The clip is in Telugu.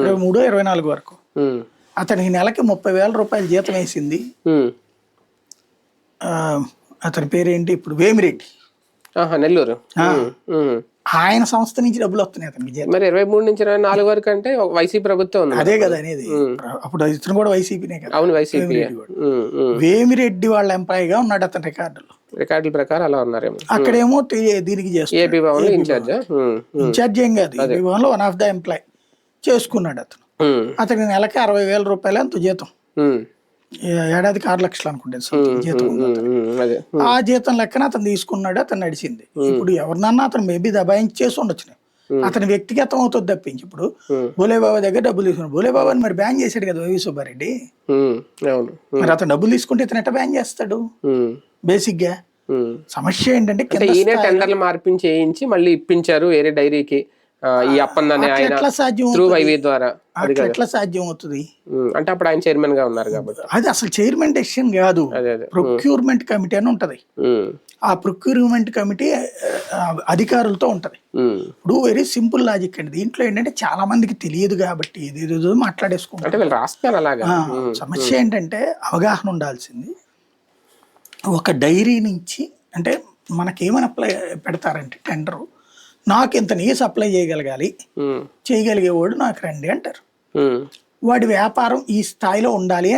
ఇరవై మూడు ఇరవై నాలుగు వరకు. అతనికి నెలకి ముప్పై వేల రూపాయలు జీతం వేసింది. అతని పేరేంటి? ఇప్పుడు వేమిరెడ్డి. నెల్లూరు. ఆయన సంస్థ నుంచి డబ్బులు వస్తున్నాయి అతనికి మరి ఇరవై మూడు నుంచి ఇరవై నాలుగు వరకు అంటే వైసీపీ ప్రభుత్వం అదే కదా అనేది. అప్పుడు ఇతను కూడా వైసీపీనే కదా. అవును వైసీపీ. వేమిరెడ్డి వాళ్ళ ఎంప్లాయీగా ఉన్నాడు అతని రికార్డులో. రికార్డుల ప్రకారం అలా ఉన్నారేమో. అక్కడేమో దీనికి చేస్తున్నాడు ఏపీ భవన్. లో ఇన్ఛార్జ్ ఇన్ఛార్జ్ ఏం కాదు. ఈ విభాగంలో వన్ ఆఫ్ ద ఎంప్లాయ్ చేసుకున్నాడు అతను. అతనికి నెలకి అరవై వేల రూపాయలు అంత జీతం? ఏడాదికి ఆరు లక్షలు అనుకుంటాను జీతం ఆ జీతం లెక్కన అతను తీసుకున్నాడు అతను నడిచింది. ఇప్పుడు ఎవరినన్నా అతను మేబీ దబాయించి చేసి ఉండొచ్చు అతని వ్యక్తిగతం అవుతుంది తప్పించి ఇప్పుడు. బోలేబాబా దగ్గర డబ్బులు తీసుకున్నాడు. బోలేబాబాని మరి బ్యాన్ చేశాడు కదా వైవి సుబ్బారెడ్డి? మరి అతను డబ్బులు తీసుకుంటే ఇతను ఎట్ట బ్యాన్ చేస్తాడు? బేసిక్గా. సమస్య ఏంటంటే ఈయనే టెండర్లు మార్పించి వేయించి మళ్ళీ ఇప్పించారు వేరే డైరీకి. ఈ అప్పందని అట్లా ఆయన త్రూ? వైవీ ద్వారా ఎట్లా సాధ్యం అవుతుంది? అంటే అప్పుడు ఆయన చైర్మన్గా ఉన్నారు కాబట్టి. అది అసలు చైర్మన్ డెసిషన్ కాదు. ప్రొక్యూర్మెంట్ కమిటీ అని ఉంటది. ఆ ప్రొక్యూర్మెంట్ కమిటీ అధికారులతో ఉంటది. ఇప్పుడు వెరీ సింపుల్ లాజిక్ అండి. దీంట్లో ఏంటంటే చాలా మందికి తెలియదు కాబట్టి ఇది ఏదో మాట్లాడేసుకుంటారు. సమస్య ఏంటంటే అవగాహన ఉండాల్సింది. ఒక డైరీ నుంచి అంటే మనకేమని అప్లై పెడతారంటే టెండరు నాకు ఇంత నీ సప్లై చేయగలగాలి. చేయగలిగేవాడు నాకు రండి అంటారు. వాడి వ్యాపారం ఈ స్థాయిలో ఉండాలి